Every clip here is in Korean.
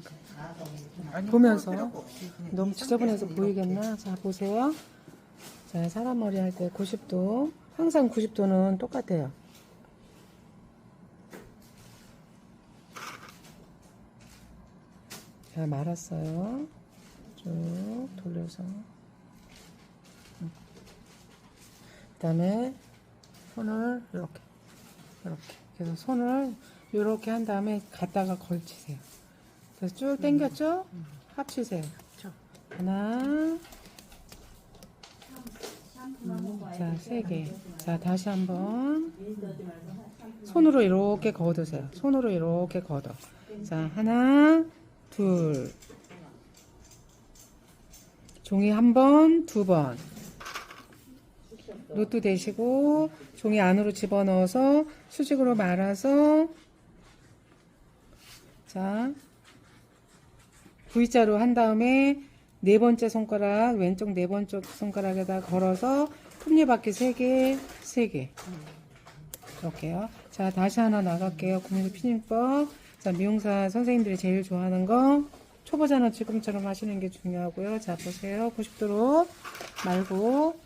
잠깐. 보면서 너무 이 지저분해서 보이겠나? 자, 보세요. 자, 사람 머리 할 때 90도. 항상 90도는 똑같아요. 자, 말았어요. 쭉 돌려서. 그 다음에 손을 이렇게, 이렇게. 그래서 손을 이렇게 한 다음에 갖다가 걸치세요. 그래서 쭉 당겼죠? 합치세요. 하나, 자, 세 개. 자, 다시 한번. 손으로 이렇게 걷으세요. 손으로 이렇게 걷어. 자, 하나, 둘. 종이 한 번, 두 번. 노트 대시고, 종이 안으로 집어넣어서 수직으로 말아서, 자, V자로 한 다음에 네 번째 손가락, 왼쪽 네 번째 손가락에다 걸어서 톱니바퀴 세 개, 세 개. 이렇게요. 자, 다시 하나 나갈게요. 국민 피닝법. 자, 미용사 선생님들이 제일 좋아하는 거. 초보자는 지금처럼 하시는 게 중요하고요. 자, 보세요. 90도로 말고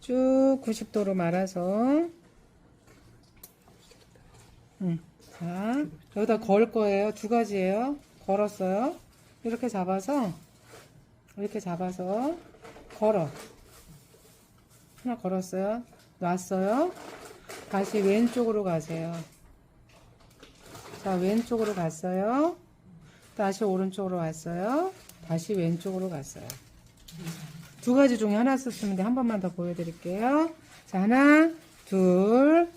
쭉 90도로 말아서 음. 자, 여기다 걸 거예요. 두 가지예요. 걸었어요. 이렇게 잡아서 이렇게 잡아서 걸어. 하나 걸었어요. 놨어요. 다시 왼쪽으로 가세요. 자, 왼쪽으로 갔어요. 다시 오른쪽으로 왔어요. 다시 왼쪽으로 갔어요. 두 가지 중에 하나 썼으면 한 번만 더 보여드릴게요. 자, 하나, 둘,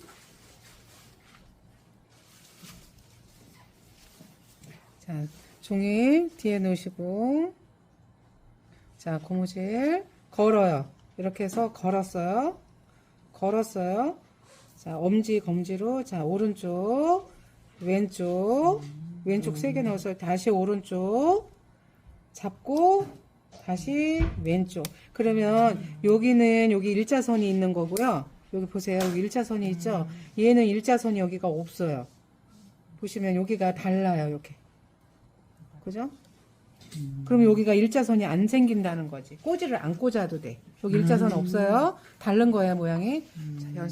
자, 종이 뒤에 놓으시고, 자, 고무줄 걸어요. 이렇게 해서 걸었어요. 걸었어요. 자, 엄지, 검지로, 자, 오른쪽, 왼쪽, 왼쪽 세 개 넣어서 다시 오른쪽, 잡고, 다시 왼쪽. 그러면 여기는 여기 일자선이 있는 거고요. 여기 보세요. 여기 일자선이 있죠? 얘는 일자선이 여기가 없어요. 보시면 여기가 달라요. 이렇게. 그죠? 그럼 여기가 일자선이 안 생긴다는 거지. 꼬지를 안 꽂아도 돼. 여기 일자선 없어요. 다른 거야, 모양이. 자, 연습.